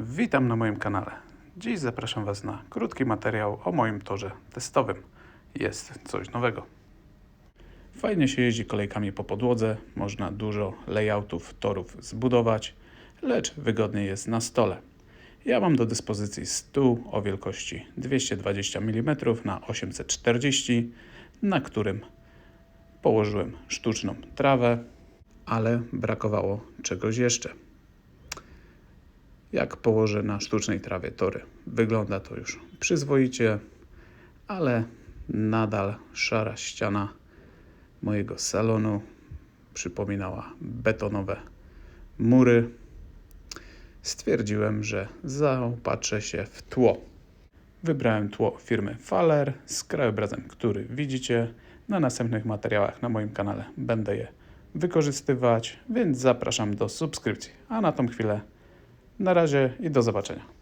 Witam na moim kanale. Dziś zapraszam Was na krótki materiał o moim torze testowym. Jest coś nowego. Fajnie się jeździ kolejkami po podłodze, można dużo layoutów torów zbudować, lecz wygodniej jest na stole. Ja mam do dyspozycji stół o wielkości 220 mm na 840, na którym położyłem sztuczną trawę, ale brakowało czegoś jeszcze. Jak położę na sztucznej trawie tory, wygląda to już przyzwoicie, ale nadal szara ściana mojego salonu przypominała betonowe mury. Stwierdziłem, że zaopatrzę się w tło. Wybrałem tło firmy Faller z krajobrazem, który widzicie. Na następnych materiałach na moim kanale będę je wykorzystywać, więc zapraszam do subskrypcji. A na tą chwilę na razie i do zobaczenia.